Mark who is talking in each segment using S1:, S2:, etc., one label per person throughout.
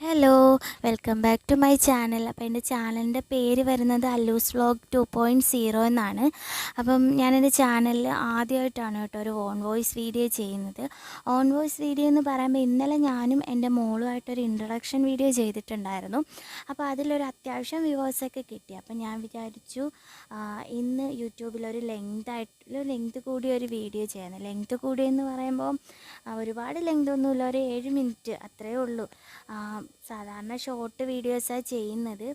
S1: Hello. Welcome back to my channel. അപ്പോൾ എന്റെ ചാനലിന്റെ പേര് വരുന്നത് Allus vlog two point zero എന്നാണ്. അപ്പം ഞാൻ എന്റെ ചാനലിൽ ആദ്യമായിട്ടാണ് കേട്ടോ ഒരു ഓൺ വോയിസ് വീഡിയോ ചെയ്യുന്നത്. ഓൺ വോയിസ് വീഡിയോ എന്ന് പറയുമ്പോൾ ഇന്നലെ ഞാനും എന്റെ മോളുമായിട്ടൊരു ഇൻട്രഡക്ഷൻ വീഡിയോ ചെയ്തിട്ടുണ്ടായിരുന്നു. അപ്പോൾ അതിലൊരു അത്യാവശ്യം വ്യൂവേഴ്സൊക്കെ കിട്ടി. അപ്പോൾ ഞാൻ വിചാരിച്ചു ഇന്ന് യൂട്യൂബിലൊരു ലെങ്ത് ആയിട്ട് ലെങ്ത് കൂടിയ ഒരു വീഡിയോ ചെയ്യുന്നത്. ലെങ്ത് കൂടിയെന്ന് പറയുമ്പോൾ ഒരുപാട് ലെങ്ത് ഒന്നുമില്ല. ഒരു ഏഴ് മിനിറ്റ് അത്രയേ ഉള്ളൂ. സാധാരണ ഷോർട്ട് വീഡിയോസാണ് ചെയ്യുന്നത്.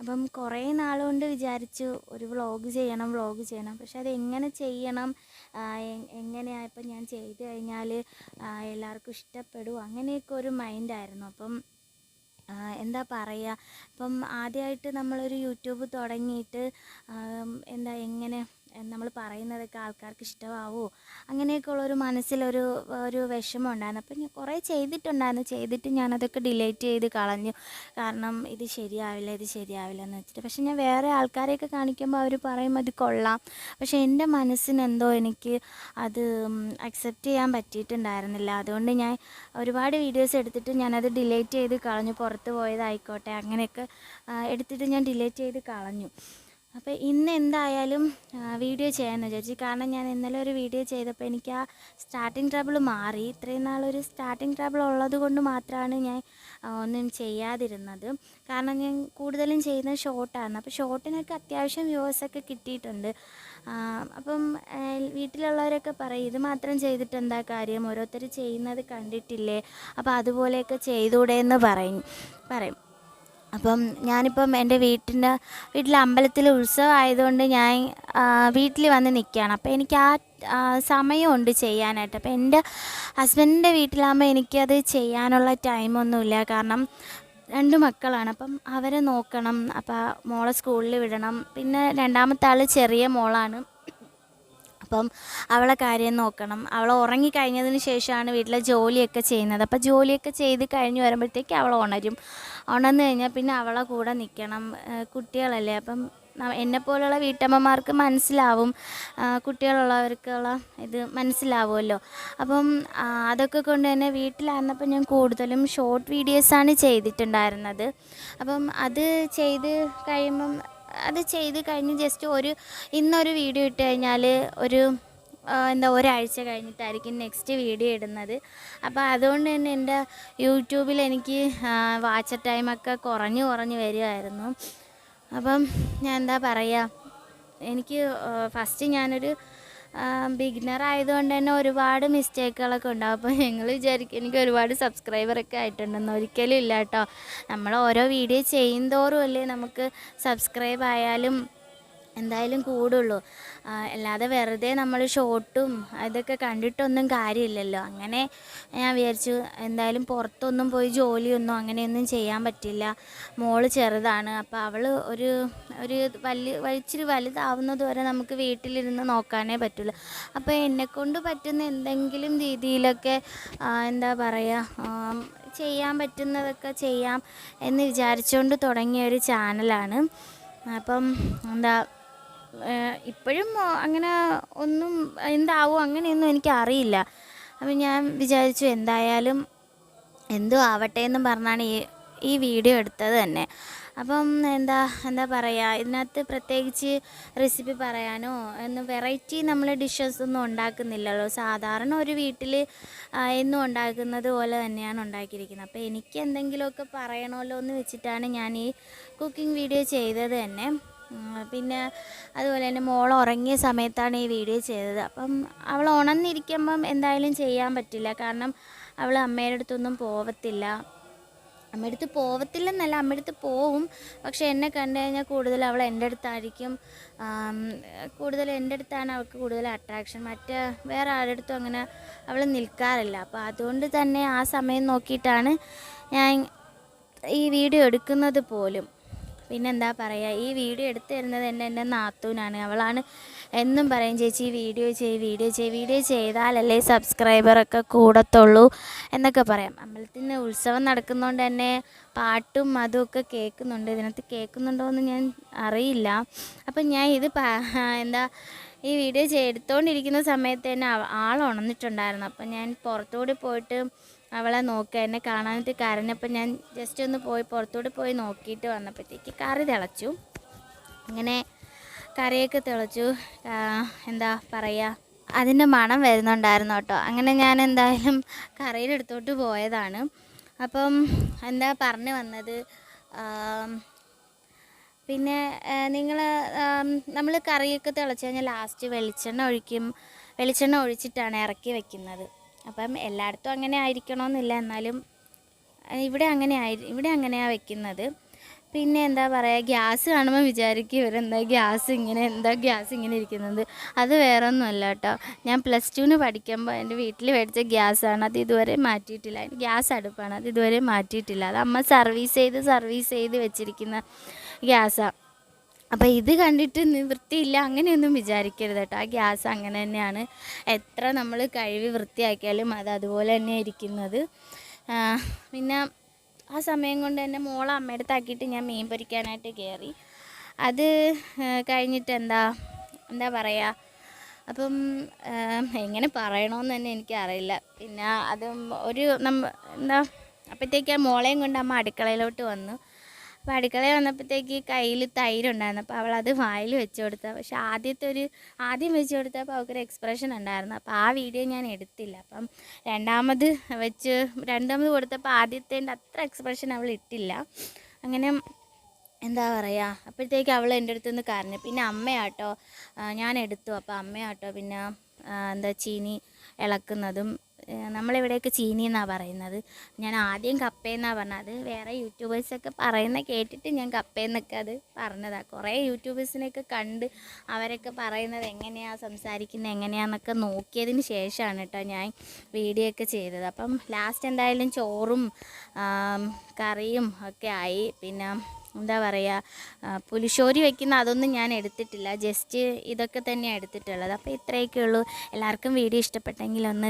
S1: അപ്പം കുറേ നാളുകൊണ്ട് വിചാരിച്ചു ഒരു വ്ളോഗ് ചെയ്യണം വ്ളോഗ് ചെയ്യണം. പക്ഷെ അത് എങ്ങനെ ചെയ്യണം ആ, എ- എങ്ങനെയാ ഇപ്പം ഞാൻ ചെയ്ത് കഴിഞ്ഞാൽ എല്ലാവർക്കും ഇഷ്ടപ്പെടും അങ്ങനെയൊക്കെ ഒരു മൈൻഡായിരുന്നു അപ്പം എന്താ പറയുക ഇപ്പം ആദ്യമായിട്ട് നമ്മളൊരു യൂട്യൂബ് തുടങ്ങിയിട്ട് എന്താ എങ്ങനെ നമ്മൾ പറയുന്നതൊക്കെ ആൾക്കാർക്ക് ഇഷ്ടമാവോ? അങ്ങനെയൊക്കെ ഉള്ളൊരു മനസ്സിലൊരു ഒരു വിഷമം ഉണ്ടായിരുന്നു അപ്പം ഞാൻ കുറേ ചെയ്തിട്ടുണ്ടായിരുന്നു. ചെയ്തിട്ട് ഞാനതൊക്കെ ഡിലേറ്റ് ചെയ്ത് കളഞ്ഞു. കാരണം ഇത് ശരിയാവില്ല ഇത് ശരിയാവില്ല എന്ന് വെച്ചിട്ട്. പക്ഷെ ഞാൻ വേറെ ആൾക്കാരെയൊക്കെ കാണിക്കുമ്പോൾ അവർ പറയും അത് കൊള്ളാം. പക്ഷേ എന്റെ മനസ്സിന് എന്തോ എനിക്ക് അത് അക്സെപ്റ്റ് ചെയ്യാൻ പറ്റിയിട്ടുണ്ടായിരുന്നില്ല. അതുകൊണ്ട് ഞാൻ ഒരുപാട് വീഡിയോസ് എടുത്തിട്ട് ഞാനത് ഡിലേറ്റ് ചെയ്ത് കളഞ്ഞു. പുറത്ത് പോയതായിക്കോട്ടെ അങ്ങനെയൊക്കെ എടുത്തിട്ട് ഞാൻ ഡിലേറ്റ് ചെയ്ത് കളഞ്ഞു. അപ്പോൾ ഇന്ന് എന്തായാലും വീഡിയോ ചെയ്യാമെന്ന് വിചാരിച്ചു. കാരണം ഞാൻ ഇന്നലെ ഒരു വീഡിയോ ചെയ്തപ്പോൾ എനിക്ക് ആ സ്റ്റാർട്ടിങ് ട്രബിൾ മാറി. ഇത്രയും നാളൊരു സ്റ്റാർട്ടിങ് ട്രബിൾ ഉള്ളത് കൊണ്ട് മാത്രമാണ് ഞാൻ ഒന്നും ചെയ്യാതിരുന്നത്. കാരണം ഞാൻ കൂടുതലും ചെയ്യുന്നത് ഷോർട്ടാണ് അപ്പോൾ ഷോർട്ടിനൊക്കെ അത്യാവശ്യം വ്യൂവേഴ്സൊക്കെ കിട്ടിയിട്ടുണ്ട്. അപ്പം വീട്ടിലുള്ളവരൊക്കെ പറയും ഇത് മാത്രം ചെയ്തിട്ട് എന്താ കാര്യം? ഓരോരുത്തർ ചെയ്യുന്നത് കണ്ടിട്ടില്ലേ? അപ്പോൾ അതുപോലെയൊക്കെ ചെയ്തൂടെ എന്ന് പറയും പറയും. അപ്പം ഞാനിപ്പം എന്റെ വീട്ടിന്റെ വീട്ടിൽ അമ്പലത്തിൽ ഉത്സവം ആയതുകൊണ്ട് ഞാൻ വീട്ടിൽ വന്ന് നിൽക്കുകയാണ്. അപ്പോൾ എനിക്ക് ആ സമയമുണ്ട് ചെയ്യാനായിട്ട്. അപ്പോൾ എന്റെ ഹസ്ബൻഡിന്റെ വീട്ടിലാകുമ്പോൾ എനിക്കത് ചെയ്യാനുള്ള ടൈമൊന്നുമില്ല. കാരണം രണ്ട് മക്കളാണ്. അപ്പം അവരെ നോക്കണം. അപ്പോൾ മോളെ സ്കൂളിൽ വിടണം. പിന്നെ രണ്ടാമത്തെ ആൾ ചെറിയ മോളാണ്. അപ്പം അവളെ കാര്യം നോക്കണം. അവൾ ഉറങ്ങിക്കഴിഞ്ഞതിന് ശേഷമാണ് വീട്ടിലെ ജോലിയൊക്കെ ചെയ്യുന്നത്. അപ്പോൾ ജോലിയൊക്കെ ചെയ്ത് കഴിഞ്ഞ് വരുമ്പോഴത്തേക്ക് അവൾ ഉണരും. ഉണർന്നു കഴിഞ്ഞാൽ പിന്നെ അവളെ കൂടെ നിൽക്കണം. കുട്ടികളല്ലേ. അപ്പം എന്നെ എന്നെപ്പോലുള്ള വീട്ടമ്മമാർക്ക് മനസ്സിലാവും. കുട്ടികളുള്ളവർക്കുള്ള ഇത് മനസ്സിലാവുമല്ലോ. അപ്പം അതൊക്കെ കൊണ്ട് തന്നെ വീട്ടിലായിരുന്നപ്പോൾ ഞാൻ കൂടുതലും ഷോർട്ട് വീഡിയോസാണ് ചെയ്തിട്ടുണ്ടായിരുന്നത്. അപ്പം അത് ചെയ്ത് കഴിയുമ്പം അത് ചെയ്ത് കഴിഞ്ഞ് ജസ്റ്റ് ഒരു ഇന്നൊരു വീഡിയോ ഇട്ട് കഴിഞ്ഞാൽ ഒരു എന്താ ഒരാഴ്ച കഴിഞ്ഞിട്ടായിരിക്കും നെക്സ്റ്റ് വീഡിയോ ഇടുന്നത്. അപ്പോൾ അതുകൊണ്ട് തന്നെ എന്റെ യൂട്യൂബിൽ എനിക്ക് വാച്ച് ടൈമൊക്കെ കുറഞ്ഞു കുറഞ്ഞു വരുമായിരുന്നു അപ്പം ഞാൻ എന്താ പറയുക എനിക്ക് ഫസ്റ്റ് ഞാനൊരു ബിഗിനർ ആയതുകൊണ്ട് തന്നെ ഒരുപാട് മിസ്റ്റേക്കുകളൊക്കെ ഉണ്ടാവും. അപ്പോൾ ഞങ്ങൾ വിചാരിക്കും എനിക്ക് ഒരുപാട് സബ്സ്ക്രൈബറൊക്കെ ആയിട്ടുണ്ടെന്ന് ഒരിക്കലും ഇല്ല കേട്ടോ. നമ്മൾ ഓരോ വീഡിയോ ചെയ്യും തോറും അല്ലേ നമുക്ക് സബ്സ്ക്രൈബ് ആയാലും എന്തായാലും കൂടുള്ളൂ. അല്ലാതെ വെറുതെ നമ്മൾ ഷോട്ടും അതൊക്കെ കണ്ടിട്ടൊന്നും കാര്യമില്ലല്ലോ. അങ്ങനെ ഞാൻ വിചാരിച്ചു എന്തായാലും പുറത്തൊന്നും പോയി ജോലിയൊന്നും അങ്ങനെയൊന്നും ചെയ്യാൻ പറ്റില്ല. മോൾ ചെറുതാണ്. അപ്പോൾ അവൾ ഒരു ഒരു വലിയ ഇച്ചിരി വലുതാവുന്നത് വരെ നമുക്ക് വീട്ടിലിരുന്ന് നോക്കാനേ പറ്റുള്ളൂ. അപ്പോൾ എന്നെക്കൊണ്ട് പറ്റുന്ന എന്തെങ്കിലും രീതിയിലൊക്കെ എന്താ പറയുക ചെയ്യാൻ പറ്റുന്നതൊക്കെ ചെയ്യാം എന്ന് വിചാരിച്ചുകൊണ്ട് തുടങ്ങിയ ഒരു ചാനലാണ്. അപ്പം എന്താ ഇപ്പോഴും അങ്ങനെ ഒന്നും എന്താവും അങ്ങനെയൊന്നും എനിക്ക് അറിയില്ല അപ്പം ഞാൻ വിചാരിച്ചു എന്തായാലും എന്തോ ആവട്ടെ എന്നും പറഞ്ഞാണ് ഈ ഈ വീഡിയോ എടുത്തത് തന്നെ. അപ്പം എന്താ എന്താ പറയുക ഇതിനകത്ത് പ്രത്യേകിച്ച് റെസിപ്പി പറയാനോ എന്ന് വെറൈറ്റി നമ്മൾ ഡിഷസ് ഒന്നും ഉണ്ടാക്കുന്നില്ലല്ലോ. സാധാരണ ഒരു വീട്ടിൽ എന്നും ഉണ്ടാക്കുന്നത് പോലെ തന്നെയാണ് ഉണ്ടാക്കിയിരിക്കുന്നത്. അപ്പോൾ എനിക്ക് എന്തെങ്കിലുമൊക്കെ പറയണമല്ലോ എന്ന് വെച്ചിട്ടാണ് ഞാൻ ഈ കുക്കിംഗ് വീഡിയോ ചെയ്തത് തന്നെ. പിന്നെ അതുപോലെ തന്നെ മോൾ ഉറങ്ങിയ സമയത്താണ് ഈ വീഡിയോ ചെയ്തത്. അപ്പം അവൾ ഉണർന്നിരിക്കുമ്പം എന്തായാലും ചെയ്യാൻ പറ്റില്ല. കാരണം അവൾ അമ്മയുടെ അടുത്തൊന്നും പോവത്തില്ല. അമ്മയുടെ അടുത്ത് പോവത്തില്ലെന്നല്ല അമ്മയുടെ അടുത്ത് പോവും. പക്ഷെ എന്നെ കണ്ടു കഴിഞ്ഞാൽ കൂടുതൽ അവൾ എന്റെ അടുത്തായിരിക്കും. കൂടുതൽ എന്റെ അടുത്താണ് അവൾക്ക് കൂടുതൽ അട്രാക്ഷൻ മറ്റ് വേറെ ആരുടെ അടുത്തും അങ്ങനെ അവൾ നിൽക്കാറില്ല. അപ്പോൾ അതുകൊണ്ട് തന്നെ ആ സമയം നോക്കിയിട്ടാണ് ഞാൻ ഈ വീഡിയോ എടുക്കുന്നത് പോലും. പിന്നെന്താ പറയുക ഈ വീഡിയോ എടുത്തു തരുന്നത് എന്റെ എന്റെ നാത്തൂനാണ്. അവളാണ് എന്നും പറയും ചേച്ചി വീഡിയോ ചെയ് വീഡിയോ ചെയ് വീഡിയോ ചെയ്താലല്ലേ സബ്സ്ക്രൈബറൊക്കെ കൂടത്തുള്ളൂ എന്നൊക്കെ പറയാം. അമ്പലത്തിന് ഉത്സവം നടക്കുന്നതുകൊണ്ട് തന്നെ പാട്ടും അതും ഒക്കെ കേൾക്കുന്നുണ്ട്. ഇതിനകത്ത് കേൾക്കുന്നുണ്ടോ എന്ന് ഞാൻ അറിയില്ല. അപ്പം ഞാൻ ഇത് എന്താ ഈ വീഡിയോ ചെയ്തുകൊണ്ടിരിക്കുന്ന സമയത്ത് തന്നെ ആൾ ഉണർന്നിട്ടുണ്ടായിരുന്നു. അപ്പം ഞാൻ പുറത്തുകൂടി പോയിട്ട് അവളെ നോക്കുക എന്നെ കാണാനായിട്ട് കരഞ്ഞപ്പോൾ ഞാൻ ജസ്റ്റ് ഒന്ന് പോയി പുറത്തോട്ട് പോയി നോക്കിയിട്ട് വന്നപ്പോഴത്തേക്ക് കറി തിളച്ചു. ഇങ്ങനെ കറിയൊക്കെ തിളച്ചു. എന്താ പറയുക അതിന്റെ മണം വരുന്നുണ്ടായിരുന്നു കേട്ടോ. അങ്ങനെ ഞാൻ എന്തായാലും കറിയിലെടുത്തോട്ട് പോയതാണ്. അപ്പം എന്താ പറഞ്ഞു വന്നത്? പിന്നെ നിങ്ങൾ നമ്മൾ കറിയൊക്കെ തിളച്ച് കഴിഞ്ഞാൽ ലാസ്റ്റ് വെളിച്ചെണ്ണ ഒഴിക്കും. വെളിച്ചെണ്ണ ഒഴിച്ചിട്ടാണ് ഇറക്കി വെക്കുന്നത്. അപ്പം എല്ലായിടത്തും അങ്ങനെ ആയിരിക്കണമെന്നില്ല എന്നാലും ഇവിടെ അങ്ങനെ ആയി ഇവിടെ അങ്ങനെയാണ് വെക്കുന്നത്. പിന്നെ എന്താ പറയുക ഗ്യാസ് കാണുമ്പോൾ വിചാരിക്കും ഇവരെന്താ ഗ്യാസ് ഇങ്ങനെ എന്താ ഗ്യാസ് ഇങ്ങനെ ഇരിക്കുന്നത്. അത് വേറെ ഒന്നുമല്ല കേട്ടോ. ഞാൻ പ്ലസ് ടുവിന് പഠിക്കുമ്പോൾ എന്റെ വീട്ടിൽ മേടിച്ച ഗ്യാസാണ്. അത് ഇതുവരെ മാറ്റിയിട്ടില്ല. ഗ്യാസ് അടുപ്പാണ്. അത് ഇതുവരെ മാറ്റിയിട്ടില്ല. അത് അമ്മ സർവീസ് ചെയ്ത് സർവീസ് ചെയ്ത് വെച്ചിരിക്കുന്ന ഗ്യാസാണ് അപ്പോൾ ഇത് കണ്ടിട്ട് നിവൃത്തിയില്ല അങ്ങനെയൊന്നും വിചാരിക്കരുത് കേട്ടോ ആ ഗ്യാസ് അങ്ങനെ തന്നെയാണ്. എത്ര നമ്മൾ കഴുകി വൃത്തിയാക്കിയാലും അത് അതുപോലെ തന്നെ ഇരിക്കുന്നത്. പിന്നെ ആ സമയം കൊണ്ട് തന്നെ മോളെ അമ്മയുടെ അടുത്താക്കിയിട്ട് ഞാൻ മീൻ പൊരിക്കാനായിട്ട് കയറി അത് കഴിഞ്ഞിട്ട് എന്താ എന്താ പറയുക അപ്പം എങ്ങനെ പറയണമെന്ന് തന്നെ എനിക്കറിയില്ല. പിന്നെ അതും ഒരു നമ്മ എന്താ അപ്പോഴത്തേക്ക് ആ മോളെയും കൊണ്ട് അമ്മ അടുക്കളയിലോട്ട് വന്നു. അപ്പോൾ അടുക്കളയിൽ വന്നപ്പോഴത്തേക്ക് കയ്യിൽ തൈരുണ്ടായിരുന്നു. അപ്പോൾ അവളത് വായിൽ വെച്ച് കൊടുത്ത. പക്ഷെ ആദ്യത്തെ ഒരു ആദ്യം വെച്ച് കൊടുത്തപ്പോൾ അവൾക്കൊരു എക്സ്പ്രഷൻ ഉണ്ടായിരുന്നു. അപ്പോൾ ആ വീഡിയോ ഞാൻ എടുത്തില്ല. അപ്പം രണ്ടാമത് വെച്ച് രണ്ടാമത് കൊടുത്തപ്പോൾ ആദ്യത്തേന്റെ അത്ര എക്സ്പ്രഷൻ അവൾ ഇട്ടില്ല. അങ്ങനെ എന്താ പറയുക അപ്പോഴത്തേക്ക് അവൾ എന്റെ അടുത്ത് നിന്ന് കരഞ്ഞു. പിന്നെ അമ്മയാട്ടോ ഞാൻ എടുത്തു. അപ്പോൾ അമ്മയാട്ടോ പിന്നെ എന്താ ചീനി ഇളക്കുന്നതും നമ്മളിവിടെയൊക്കെ ചീനി എന്നാണ് പറയുന്നത്. ഞാൻ ആദ്യം കപ്പയെന്നാണ് പറഞ്ഞത്. വേറെ യൂട്യൂബേഴ്സൊക്കെ പറയുന്ന കേട്ടിട്ട് ഞാൻ കപ്പയെന്നൊക്കെ അത് പറഞ്ഞതാണ് കുറേ യൂട്യൂബേഴ്സിനെയൊക്കെ കണ്ട് അവരൊക്കെ പറയുന്നത് എങ്ങനെയാണ് സംസാരിക്കുന്നത് എങ്ങനെയാണെന്നൊക്കെ നോക്കിയതിന് ശേഷമാണ് കേട്ടോ ഞാൻ വീഡിയോ ഒക്കെ ചെയ്തത്. അപ്പം ലാസ്റ്റ് എന്തായാലും ചോറും കറിയും ഒക്കെ ആയി. പിന്നെ എന്താ പറയുക പുലിശോരി വെക്കുന്ന അതൊന്നും ഞാൻ എടുത്തിട്ടില്ല. ജസ്റ്റ് ഇതൊക്കെ തന്നെയാണ് എടുത്തിട്ടുള്ളത്. അപ്പോൾ ഇത്രയൊക്കെ ഉള്ളൂ എല്ലാവർക്കും വീഡിയോ ഇഷ്ടപ്പെട്ടെങ്കിൽ ഒന്ന്